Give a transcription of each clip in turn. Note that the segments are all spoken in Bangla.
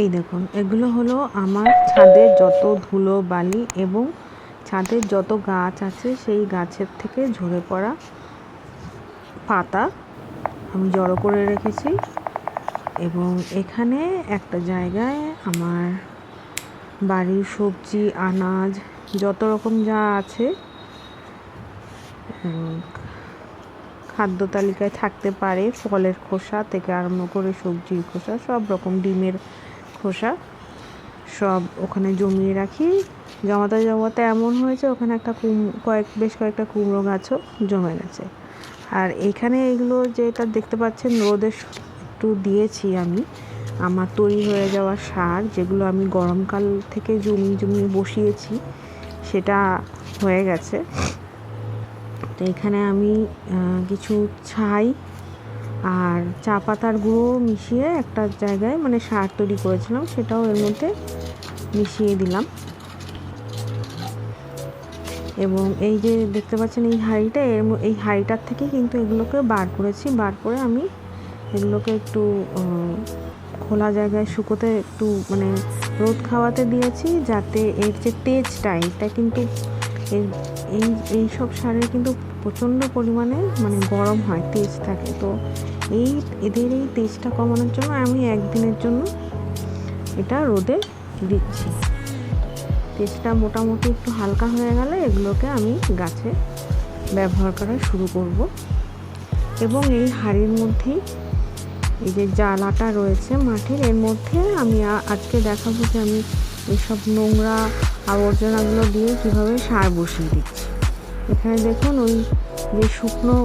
এই দেখুন, এগুলো হলো আমার ছাদের যত ধুলো, বালি এবং ছাদের যত গাছ আছে, সেই গাছের থেকে ঝরে পড়া পাতা আমি জড়ো করে রেখেছি এবং এখানে একটা জায়গায় আমার বাড়ির সবজি, আনাজ, যত রকম যা আছে খাদ্য তালিকায় থাকতে পারে, ফলের খোসা থেকে আরম্ভ করে সবজির খোসা, সব রকম ডিমের খোসা সব ওখানে জমিয়ে রাখি। জমাতে জমাতে এমন হয়েছে, ওখানে একটা কুম, কয়েক, বেশ কয়েকটা কুমড়ো গাছও জমে গেছে। আর এখানে এগুলো যেটা দেখতে পাচ্ছেন, রোদে একটু দিয়েছি আমি। আমার তৈরি হয়ে যাওয়া সার, যেগুলো আমি গরমকাল থেকে জমিয়ে জমিয়ে বসিয়েছি, সেটা হয়ে গেছে। তো এখানে আমি কিছু ছাই আর চা পাতার গুঁড়ো মিশিয়ে একটা জায়গায় মানে সার তৈরি করেছিলাম, সেটাও এর মধ্যে মিশিয়ে দিলাম। এবং এই যে দেখতে পাচ্ছেন এই হাঁড়িটা, এর এই হাঁড়িটার থেকে কিন্তু এগুলোকে বার করেছি। বার করে আমি এগুলোকে একটু খোলা জায়গায় শুকোতে একটু মানে রোদ খাওয়াতে দিয়েছি, যাতে এর যে তেজটা এটা কিন্তু এই এই সব সারের কিন্তু প্রচণ্ড পরিমাণে মানে গরম হয়, তেজ থাকে। তো এই এদের এই তেজটা কমানোর জন্য আমি একদিনের জন্য এটা রোদে দিচ্ছি। তেজটা মোটামুটি একটু হালকা হয়ে গেলে এগুলোকে আমি গাছে ব্যবহার করা শুরু করব। এবং এই হাঁড়ির মধ্যেই এই যে জ্বালাটা রয়েছে মাঠের এর মধ্যে আমি আজকে দেখাবো যে আমি এইসব নোংরা আবর্জনাগুলো দিয়ে কীভাবে সার বসিয়ে দিচ্ছি। এখানে দেখুন ওই যে শুকনো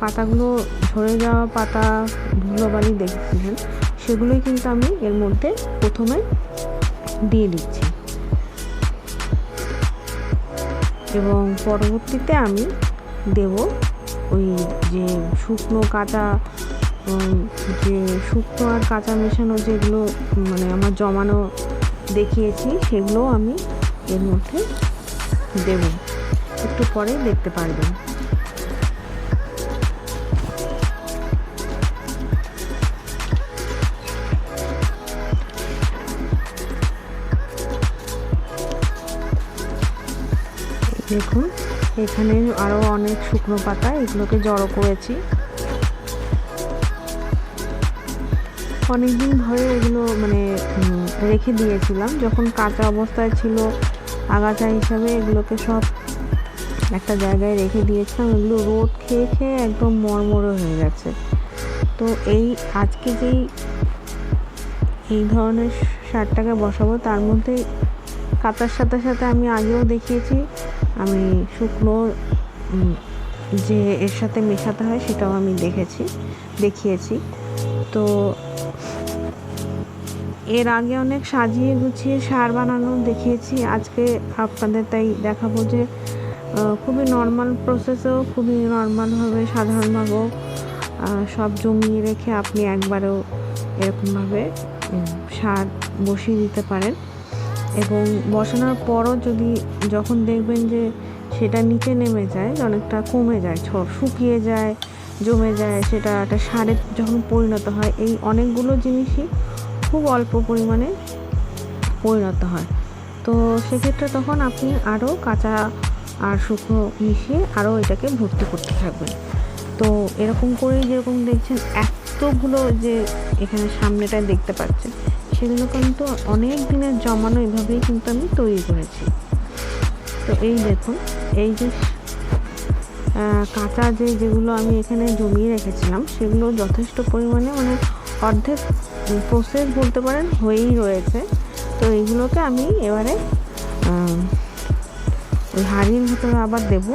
পাতাগুলো ঝরে যাওয়া পাতা, ধুলোবালি দেখছিলেন, সেগুলোই কিন্তু আমি এর মধ্যে প্রথমে দিয়ে দিচ্ছি। এবং পরবর্তীতে আমি দেব ওই যে শুকনো কাঁচা যে শুকনো আর কাঁচা মেশানো যেগুলো মানে আমার জমানো দেখিয়েছি সেগুলো আমি এর মধ্যে দেব। একটু পরে দেখতে পারবেন। দেখুন, এখানে আরও অনেক শুকনো পাতা, এগুলোকে জড়ো করেছি। অনেক দিন ধরে এগুলো মানে রেখে দিয়েছিলাম। যখন কাঁচা অবস্থায় ছিল, আগাছা হিসাবে এগুলোকে সব একটা জায়গায় রেখে দিয়েছিলাম। এগুলো রোদ খেয়ে খেয়ে একদম মরমরে হয়ে গেছে। তো এই আজকে যেই, এই ধরনের সারটাকে বসাবো, তার মধ্যে কাতার সাথে সাথে আমি আগেও দেখিয়েছি আমি শুকনো যে এর সাথে মেশাতে হয় সেটাও আমি দেখেছি, দেখিয়েছি। তো এর আগে অনেক সাজিয়ে গুছিয়ে সার বানানো দেখিয়েছি, আজকে আপনাদের তাই দেখাবো যে খুবই নর্মাল প্রসেসেও খুবই নর্মালভাবে সাধারণভাবেও সব জমিয়ে রেখে আপনি একবারও এরকমভাবে সার বসিয়ে দিতে পারেন। এবং বসানোর পরও যদি যখন দেখবেন যে সেটা নিচে নেমে যায়, অনেকটা কমে যায় শুকিয়ে যায়, জমে যায়, সেটা একটা সারে যখন পরিণত হয়, এই অনেকগুলো জিনিসই খুব অল্প পরিমাণে পরিণত হয়। তো সেক্ষেত্রে তখন আপনি আরও কাঁচা আর শুকনো মিশিয়ে আরও এটাকে ভর্তি করতে থাকবেন। তো এরকম করেই যেরকম দেখছেন, এতগুলো যে এখানে সামনেটায় দেখতে পাচ্ছেন সেগুলো কিন্তু অনেক দিনের জমানো এভাবেই কিন্তু আমি তৈরি করেছি। তো এই দেখুন, এই যে কাঁচা যে যেগুলো আমি এখানে জমিয়ে রেখেছিলাম, সেগুলো যথেষ্ট পরিমাণে মানে অর্ধেক প্রসেস বলতে পারেন হয়েই রয়েছে। তো এইগুলোকে আমি এবারে হাঁড়ির ভিতরে আবার দেব।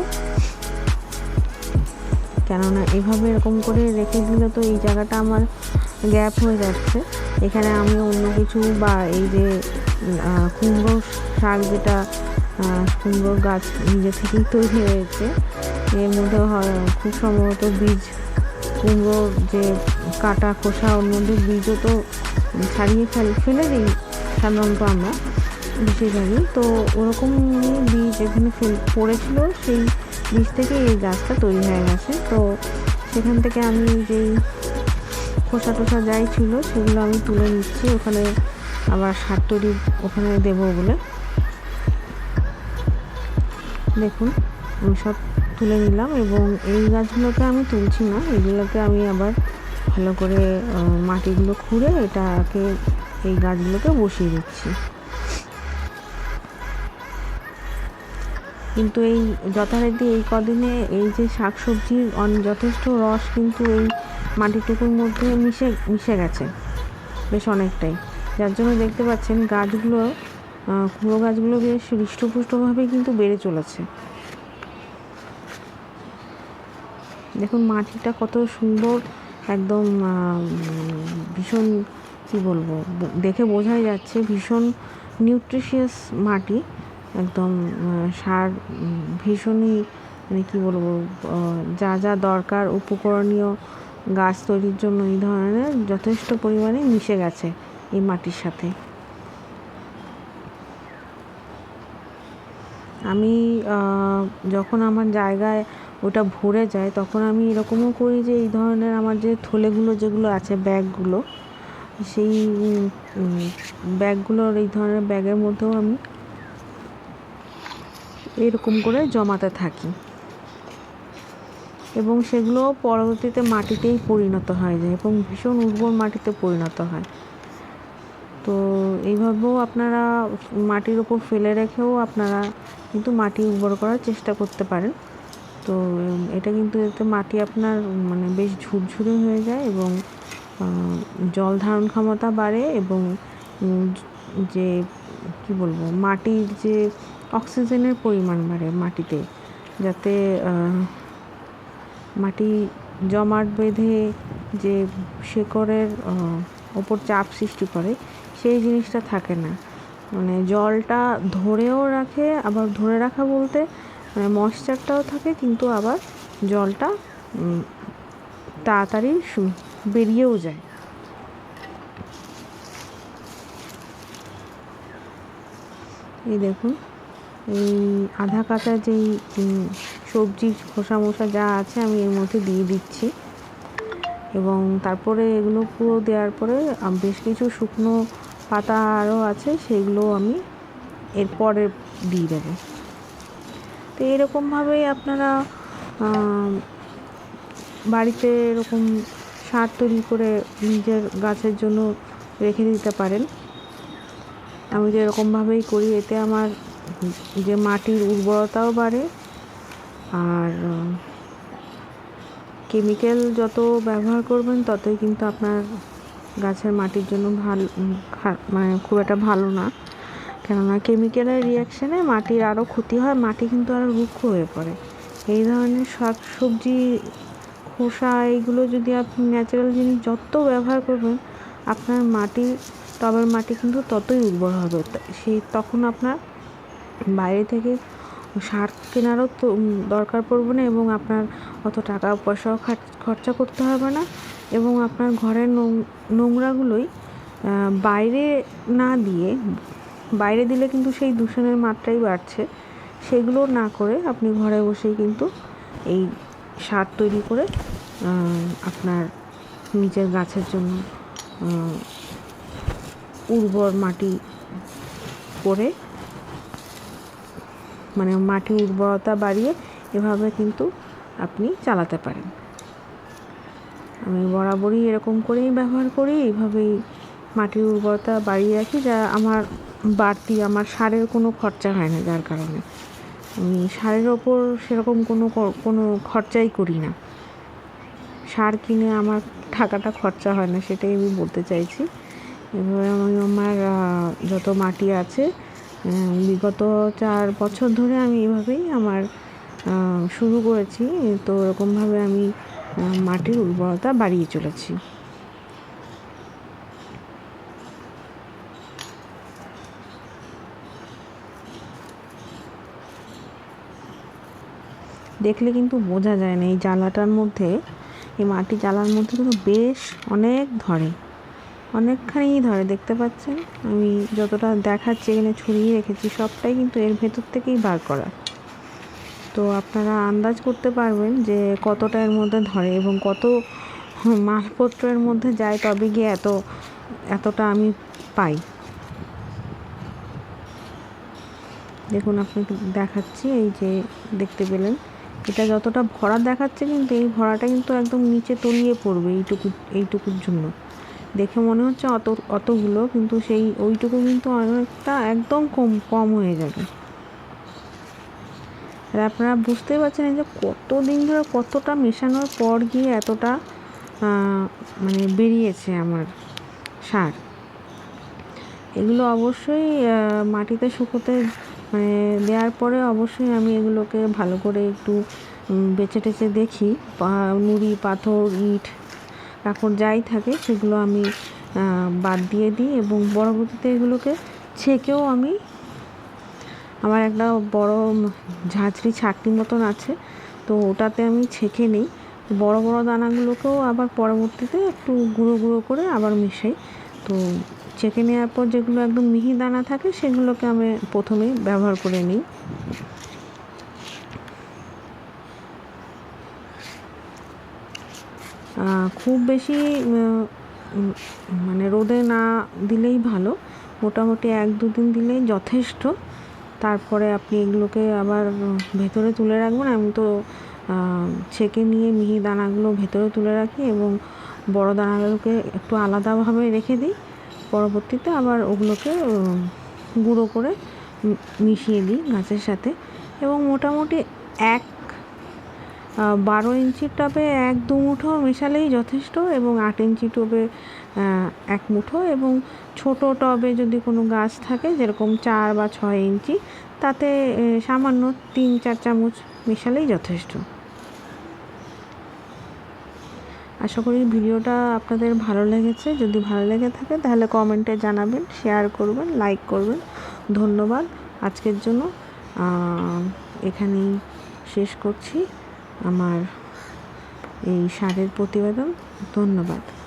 কেননা এভাবে এরকম করে রেখে দিলে তো এই জায়গাটা আমার গ্যাপ হয়ে যাচ্ছে। এখানে আমি অন্য কিছু বা এই যে কুমড়ো শাক যেটা আহ, কুমড়োর গাছ নিজে থেকেই তৈরি হয়েছে এর মধ্যে খুব সম্ভবত বীজ কুমড়োর যে কাটা খোসা ওর মধ্যে বীজও তো ছাড়িয়ে ফেল ফেলে দিই সাধারণত আমরা বেশিরভাগই তো ওরকম বীজ এখানে ফেল পড়েছিল সেই বীজ থেকে এই গাছটা তৈরি হয়ে গেছে। তো সেখান থেকে আমি যেই খোসা টোসা যাই ছিল, সেগুলো আমি তুলে নিচ্ছি। ওখানে আবার সার তৈরি ওখানে দেবো বলে। দেখুন, আমি সব তুলে নিলাম এবং এই গাছগুলোকে আমি তুলছি না। এগুলোকে আমি আবার ভালো করে মাটিগুলো খুঁড়ে এটাকে, এই গাছগুলোকে বসিয়ে দিচ্ছি। কিন্তু এই যথারীতি এই কদিনে এই যে শাকসবজির যথেষ্ট রস কিন্তু এই মাটিটুকুর মধ্যে মিশে মিশে গেছে বেশ অনেকটাই। যার জন্য দেখতে পাচ্ছেন গাছগুলো কুমড়ো গাছগুলো বেশ হৃষ্টপুষ্টভাবেই কিন্তু বেড়ে চলেছে। দেখুন মাটিটা কত সুন্দর, একদম ভীষণ, কী বলব, দেখে বোঝাই যাচ্ছে ভীষণ নিউট্রিশিয়াস মাটি। একদম সার, ভীষণই মানে কী বলব যা যা দরকার উপকরণীয় গাছ তৈরির জন্য এই ধরনের যথেষ্ট পরিমাণে মিশে গেছে এই মাটির সাথে। আমি যখন আমার জায়গায় ওটা ভরে যায়, তখন আমি এরকমও করি যে এই ধরনের আমার যে থলেগুলো যেগুলো আছে ব্যাগগুলো, সেই ব্যাগগুলোর এই ধরনের ব্যাগের মধ্যেও আমি এরকম করে জমাতে থাকি। এবং সেগুলো পরবর্তীতে মাটিতেই পরিণত হয়ে যায় এবং ভীষণ উর্বর মাটিতে পরিণত হয়। তো এইভাবেও আপনারা মাটির ওপর ফেলে রেখেও আপনারা কিন্তু মাটি উর্বর করার চেষ্টা করতে পারেন। তো এটা কিন্তু এতে মাটি আপনার মানে বেশ ঝুরঝুরে হয়ে যায় এবং জল ধারণ ক্ষমতা বাড়ে এবং যে, কি বলব, মাটির যে অক্সিজেনের পরিমাণ বাড়ে মাটিতে, যাতে মাটি জমাট বেঁধে যে শেকড়ের ওপর চাপ সৃষ্টি করে, সেই জিনিসটা থাকে না। মানে জলটা ধরেও রাখে, আবার ধরে রাখা বলতে মানে ময়েশ্চারটাও থাকে, কিন্তু আবার জলটা তাড়াতাড়ি বেরিয়েও যায়। এই দেখুন। এই আধা কাঁচা যেই সবজি, খোসা মোসা যা আছে আমি এর মধ্যে দিয়ে দিচ্ছি। এবং তারপরে এগুলো পুরো দেওয়ার পরে বেশ কিছু শুকনো পাতা আরও আছে, সেগুলো আমি এরপরে দিয়ে দেবো। তো এরকমভাবেই আপনারা বাড়িতে এরকম সার তৈরি করে নিজের গাছের জন্য রেখে দিতে পারেন। আমি তো এরকমভাবেই করি, এতে আমার যে মাটির উর্বরতাও বাড়ে আর কেমিক্যাল যত ব্যবহার করবেন ততই কিন্তু আপনার গাছের মাটির জন্য ভালো মানে খুব একটা ভালো না। কেননা কেমিক্যালের রিয়াকশানে মাটির আরও ক্ষতি হয়, মাটি কিন্তু আরও রুক্ষ হয়ে পড়ে। এই ধরনের শাক সবজি, খোসা এইগুলো যদি আপনি ন্যাচারাল জিনিস যত ব্যবহার করবেন, আপনার মাটি টবের মাটি কিন্তু ততই উর্বর হবে। সেই তখন আপনার বাইরে থেকে সার কেনারও তো দরকার পড়বে না এবং আপনার অত টাকা পয়সাও খরচা করতে হবে না এবং আপনার ঘরের নোংরাগুলোই বাইরে না দিয়ে, বাইরে দিলে কিন্তু সেই দূষণের মাত্রাই বাড়ছে। সেগুলো না করে আপনি ঘরে বসেই কিন্তু এই সার তৈরি করে আপনার নিজের গাছের জন্য উর্বর মাটি করে মানে মাটির উর্বরতা বাড়িয়ে এভাবে কিন্তু আপনি চালাতে পারেন। আমি বরাবরই এরকম করেই ব্যবহার করি, এইভাবেই মাটির উর্বরতা বাড়িয়ে রাখি, যা আমার বাড়তি, আমার সারের কোনো খরচা হয় না যার কারণে। আমি সারের ওপর সেরকম কোনো কোনো খরচাই করি না। সার কিনে আমার টাকাটা খরচা হয় না, সেটাই আমি বলতে চাইছি। এভাবে আমি আমার যত মাটি আছে বিগত চার বছর ধরে আমি এভাবেই আমার শুরু করেছি। তো এরকমভাবে আমি মাটির উর্বরতা বাড়িয়ে চলেছি। দেখলে কিন্তু বোঝা যায় না এই জ্বালাটার মধ্যে, এই মাটি জ্বালার মধ্যে কিন্তু বেশ অনেক ধরে। অনেকখানি ধরে, দেখতে পাচ্ছেন? আমি যতটা দেখাচ্ছি, এখানে ছড়িয়ে রেখেছি, সবটাই কিন্তু এর ভেতর থেকেই বার করা। তো আপনারা আন্দাজ করতে পারবেন যে কতটা এর মধ্যে ধরে এবং কত মালপত্র এর মধ্যে যায় তবে গিয়ে এত, এতটা আমি পাই। দেখুন, আপনাকে দেখাচ্ছি, এই যে দেখতে পেলেন। এটা যতটা ভরা দেখাচ্ছে কিন্তু এই ভরাটা কিন্তু একদম নিচে তলিয়ে পড়বে এইটুকু, এইটুকুর জন্য। দেখে মনে হচ্ছে অত, অতগুলো, কিন্তু সেই ওইটুকু কিন্তু অনেকটা একদম কম কম হয়ে যাবে। আর আপনারা বুঝতে পারছেন যে কত দিন ধরে কতটা মেশানোর পর গিয়ে এতটা মানে বেরিয়েছে আমার সার। এগুলো অবশ্যই মাটিতে শুকোতে মানে দেওয়ার পরে অবশ্যই আমি এগুলোকে ভালো করে একটু বেছে টেছে দেখি। নুড়ি, পাথর, ইট কাপড় যাই থাকে, সেগুলো আমি বাদ দিয়ে দিই এবং পরবর্তীতে এগুলোকে ছেঁকেও আমি, আমার একটা বড় ঝাঁঝরি ছাকনি মতন আছে, তো ওটাতে আমি ছেঁকে নিই। বড় বড় দানাগুলোকেও আবার পরবর্তীতে একটু গুঁড়ো গুঁড়ো করে আবার মিশাই। তো ছেঁকে নেওয়ার পর যেগুলো একদম মিহি দানা থাকে, সেগুলোকে আমি প্রথমেই ব্যবহার করে নিই। খুব বেশি মানে রোদে না দিলেই ভালো। মোটামুটি এক দু দিন দিলেই যথেষ্ট। তারপরে আপনি এগুলোকে আবার ভেতরে তুলে রাখবেন। আমি তো ছেঁকে নিয়ে মিহি দানাগুলো ভেতরে তুলে রাখি এবং বড় দানাগুলোকে একটু আলাদাভাবে রেখে দিই। পরবর্তীতে আবার ওগুলোকে গুঁড়ো করে মিশিয়ে দিই গাছের সাথে। এবং মোটামুটি এক বারো ইঞ্চির টবে এক দু মুঠো মেশালেই যথেষ্ট এবং আট ইঞ্চি টবে এক মুঠো এবং ছোট টবে যদি কোনো গাছ থাকে, যেরকম চার বা ছয় ইঞ্চি, তাতে সামান্য তিন চার চামচ মেশালেই যথেষ্ট। আশা করি ভিডিওটা আপনাদের ভালো লেগেছে। যদি ভালো লেগে থাকে, তাহলে কমেন্টে জানাবেন, শেয়ার করবেন, লাইক করবেন। ধন্যবাদ। আজকের জন্য এখানেই শেষ করছি। আমার এই সারের প্রতিবেদন। ধন্যবাদ।